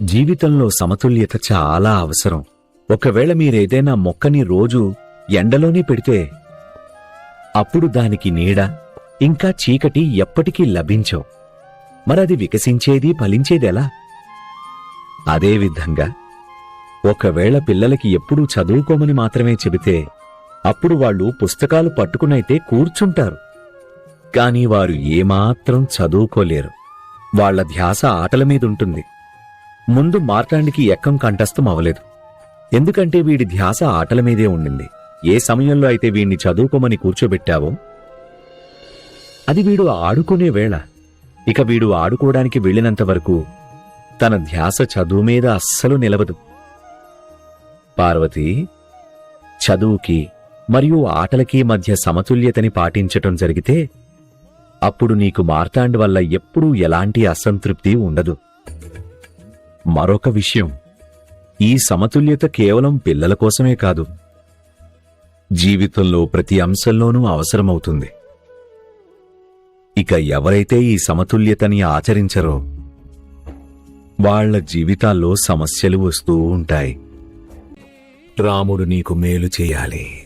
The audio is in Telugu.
జీవితంలో సమతుల్యత చాలా అవసరం. ఒకవేళ మీరేదైనా మొక్కని రోజు ఎండలోనే పెడితే అప్పుడు దానికి నీడ ఇంకా చీకటి ఎప్పటికీ లభించవు. మరది వికసించేది ఫలించేదెలా అదేవిధంగా ఒకవేళ పిల్లలకి ఎప్పుడూ చదువుకోమని మాత్రమే చెబితే అప్పుడు వాళ్ళు పుస్తకాలు పట్టుకునైతే కూర్చుంటారు. కాని వారు ఏమాత్రం చదువుకోలేరు. వాళ్ళ ధ్యాస ఆటల మీదుంటుంది. ముందు మార్తాండికి ఎక్కం కంఠస్థం అవలేదు. ఎందుకంటే వీడి ధ్యాస ఆటల మీదే ఉండింది. ఏ సమయంలో అయితే వీణ్ణి చదువుకోమని కూర్చోబెట్టావో అది వీడు ఆడుకునే వేళ. ఇక వీడు ఆడుకోవడానికి వెళ్ళినంత వరకు తన ధ్యాస చదువు మీద అస్సలు నిలవదు. పార్వతి చదువుకి మరియు ఆటలకి మధ్య సమతుల్యతని పాటించటం జరిగితే అప్పుడు నీకు మార్తాండ్ వల్ల ఎప్పుడూ ఎలాంటి అసంతృప్తి ఉండదు. మరొక విషయం. ఈ సమతుల్యత కేవలం పిల్లల కోసమే కాదు. జీవితంలో ప్రతి అంశంలోనూ అవసరమవుతుంది. ఇక ఎవరైతే ఈ సమతుల్యతని ఆచరించరో వాళ్ళ జీవితాల్లో సమస్యలు వస్తూ ఉంటాయి. రాముడు నీకు మేలు చేయాలి.